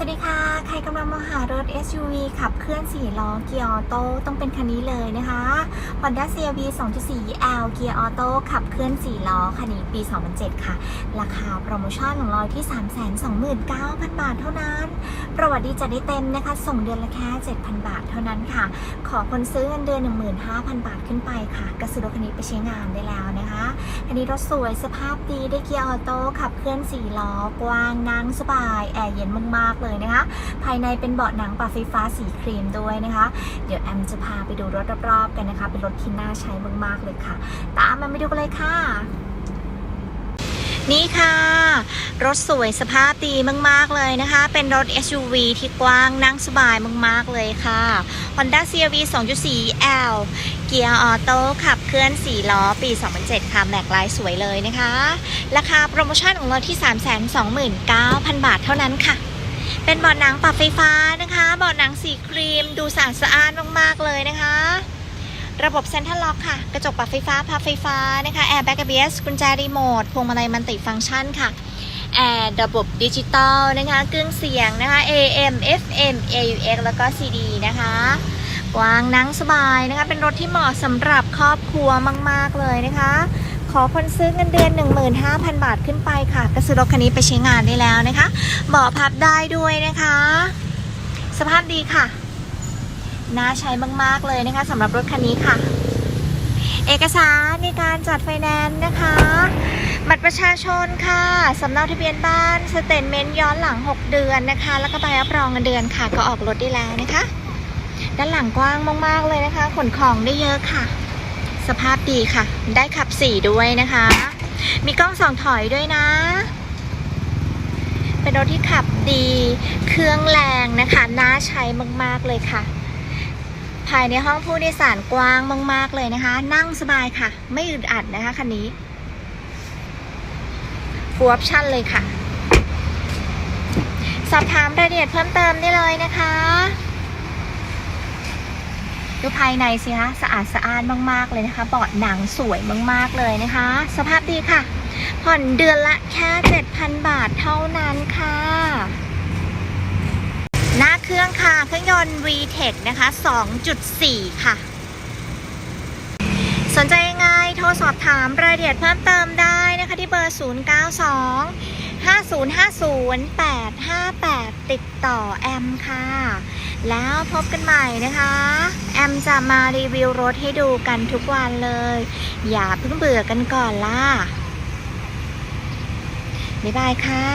สวัสดีค่ะ ใครกำลังมองหารถ SUV ขับเคลื่อน 4 ล้อเกียร์ออโต้ต้องเป็นคันนี้เลยนะคะ Honda CRV 2.4 L เกียร์ออโต้ขับเคลื่อน 4 ล้อคันนี้ปี 2007 ค่ะ ราคาโปรโมชั่นของเราที่ 329,000 บาทเท่านั้น ประวัติดีจัดได้เต็มนะคะ ส่งเดือนละแค่ 7,000 บาทเท่านั้นค่ะ ขอคนซื้อเงินเดือน 15,000 บาทขึ้นไปค่ะก็ซื้อรถคันนี้ไปใช้งานได้แล้วนะคะคันนี้รถสวยสภาพดีได้เกียร์ออโต้ขับเคลื่อน 4 ล้อกว้างนั่งสบายแอร์เย็นมากๆเลยนะคะ ภายในเป็นเบาะหนังปรับไฟฟ้าสีครีมด้วยนะคะ เดี๋ยวแอมจะพาไปดูรถรอบๆกันนะคะ เป็นรถที่น่าใช้มากๆเลยค่ะ ตามมาไปดูกันเลยค่ะนี่ค่ะ รถสวยสภาพดีมาก ๆ เลยนะคะ เป็นรถ SUV ที่กว้างนั่งสบายมาก ๆ เลยค่ะ Honda CRV 2.4 L เกียร์ออโต้ขับเคลื่อน 4 ล้อ ปี 2007 ค่ะ แม็กลสวยเลยนะคะ ราคาโปรโมชั่นของเราที่ 329,000 บาทเท่านั้นค่ะ เป็นเบาะหนังปรับไฟฟ้านะคะเบาะหนังสีครีม ดูสะอาดสะอ้านมากๆเลยนะคะ ระบบเซ็นทรัลล็อกค่ะ กระจกปรับไฟฟ้าพับไฟฟ้านะคะแอร์แบ็กเบียสกุญแจรีโมทพวงมาลัยมันติฟังก์ชันค่ะแอร์ระบบดิจิตอลนะคะเครื่องเสียงนะคะ AM FM AUX แล้วก็ CD นะคะกว้างนั่งสบายนะคะ เป็นรถที่เหมาะสำหรับครอบครัวมาก ๆ เลยนะคะ ขอคนซื้อเงินเดือน 15,000 บาทขึ้นไปค่ะ ก็ซื้อรถคันนี้ไปใช้งานได้แล้วนะคะเบาะพับได้ด้วยนะคะ สภาพดีค่ะ น่าใช้มาก ๆ เลยนะคะสำหรับรถคันนี้ค่ะ เอกสารในการจัดไฟแนนซ์นะคะ บัตรประชาชนค่ะสำเนาทะเบียนบ้านสเตทเมนต์ย้อนหลัง 6 เดือนนะคะ แล้วก็ใบรับรองเงินเดือนค่ะ ก็ออกรถได้แล้วนะคะ ด้านหลังกว้างมาก ๆ เลยนะคะ ขนของได้เยอะค่ะ สภาพดีค่ะ ได้ขับสี่ด้วยนะคะ มีกล้องสองถอยด้วยนะ เป็นรถที่ขับดี เครื่องแรงนะคะ น่าใช้มาก ๆ เลยค่ะ ภายในห้องผู้โดยสารกว้างมาก ๆ เลยนะคะ นั่งสบายค่ะ ไม่อึดอัดนะคะคันนี้ฟูออปชั่นเลยค่ะ สอบถามรายละเอียดเพิ่มเติมได้เลยนะคะ ดูภายในสิคะสะอาดสะอ้านมากๆเลยนะคะเบาะหนังสวยมากๆเลยนะคะ สภาพดีค่ะ ผ่อนเดือนละแค่ 7,000 บาทเท่านั้นค่ะหน้าเครื่องค่ะ เครื่องยนต์ VTEC นะคะ 2.4 ค่ะ สนใจยังไงโทรสอบถามรายละเอียดเพิ่มเติมได้นะคะที่เบอร์ 092 5050 858 ติดต่อแอมค่ะ แล้วพบกันใหม่นะคะ แอมจะมารีวิวรถให้ดูกันทุกวันเลย อย่าเพิ่งเบื่อกันก่อนล่ะ บ๊ายบายค่ะ